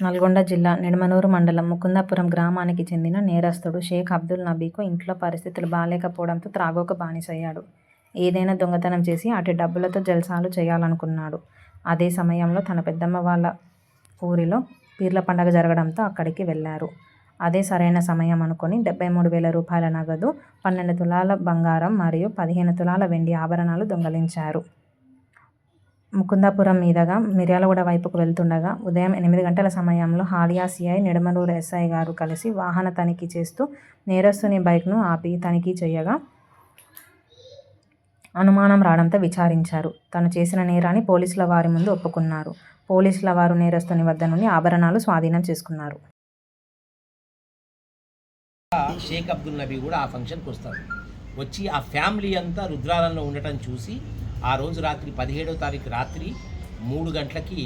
నల్గొండ జిల్లా నిడమనూరు మండలం ముకుందాపురం గ్రామానికి చెందిన నేరస్తుడు షేక్ అబ్దుల్ నబీకు ఇంట్లో పరిస్థితులు బాగాలేకపోవడంతో త్రాగోక బానిసయ్యాడు. ఏదైనా దొంగతనం చేసి అటు డబ్బులతో జల్సాలు చేయాలనుకున్నాడు. అదే సమయంలో తన పెద్దమ్మ వాళ్ళ ఊరిలో పీర్ల పండగ జరగడంతో అక్కడికి వెళ్ళారు అదే సరైన సమయం అనుకుని డెబ్బై మూడు వేల రూపాయల నగదు, పన్నెండు తులాల బంగారం మరియు పదిహేను తులాల వెండి ఆభరణాలు దొంగిలించారు. ముకుందాపురం మీదుగా మిర్యాలగూడ వైపుకు వెళ్తుండగా ఉదయం ఎనిమిది గంటల సమయంలో హాలియా సీఐ, నిడమలూరు ఎస్ఐ గారు కలిసి వాహన తనిఖీ చేస్తూ నేరస్థుని బైక్ను ఆపి తనిఖీ చేయగా అనుమానం రావడంతో విచారించారు. తను చేసిన నేరాన్ని పోలీసుల వారి ముందు ఒప్పుకున్నారు. పోలీసుల వారు నేరస్థుని వద్ద నుండి ఆభరణాలు స్వాధీనం చేసుకున్నారు. షేక్ అబ్దుల్ నబీ కూడా ఆ ఫంక్షన్కి వస్తారు వచ్చి ఆ ఫ్యామిలీ అంతా రుద్రాలంలో ఉండటం చూసి ఆ రోజు రాత్రి పదిహేడో తారీఖు రాత్రి మూడు గంటలకి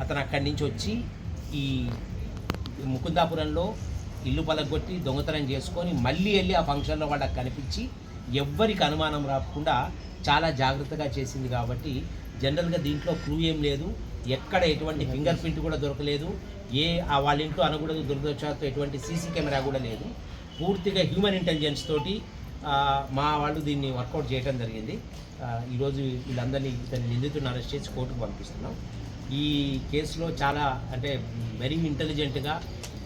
అతను అక్కడి నుంచి వచ్చి ఈ ముకుందాపురంలో ఇల్లు పలగొట్టి దొంగతనం చేసుకొని మళ్ళీ వెళ్ళి ఆ ఫంక్షన్లో వాళ్ళకి కనిపించి ఎవ్వరికి అనుమానం రాకుండా చాలా జాగ్రత్తగా చేసింది కాబట్టి జనరల్గా దీంట్లో క్లూ ఏం లేదు. ఎక్కడ ఎటువంటి ఫింగర్ ప్రింట్ కూడా దొరకలేదు. ఏ ఆ వాళ్ళ ఇంట్లో అనకూడదు దురదృష్టాలతో ఎటువంటి సీసీ కెమెరా కూడా లేదు. పూర్తిగా హ్యూమన్ ఇంటెలిజెన్స్ తోటి మా వాళ్ళు దీన్ని వర్కౌట్ చేయడం జరిగింది. ఈరోజు వీళ్ళందరినీ ఇతని నిందితులను అరెస్ట్ చేసి కోర్టుకు పంపిస్తున్నాం. ఈ కేసులో చాలా అంటే వెరీ ఇంటెలిజెంట్గా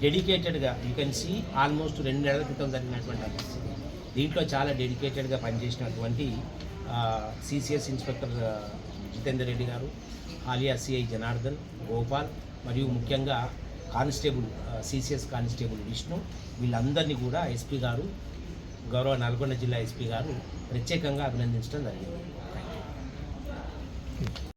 డెడికేటెడ్గా యూ కెన్ సీ ఆల్మోస్ట్ రెండు నెలల క్రితం జరిగినటువంటి పరిస్థితి. దీంట్లో చాలా డెడికేటెడ్గా పనిచేసినటువంటి సిసిఎస్ ఇన్స్పెక్టర్ జితేందర్ రెడ్డి గారు ఆలియా సిఐ జనార్దన్ గోపాల్ మరియు ముఖ్యంగా కానిస్టేబుల్ సిసిఎస్ కానిస్టేబుల్ విష్ణు వీళ్ళందరినీ కూడా ఎస్పీ గారు గౌరవ నల్గొండ జిల్లా ఎస్పీ గారు ప్రత్యేకంగా అభినందించడం జరిగింది.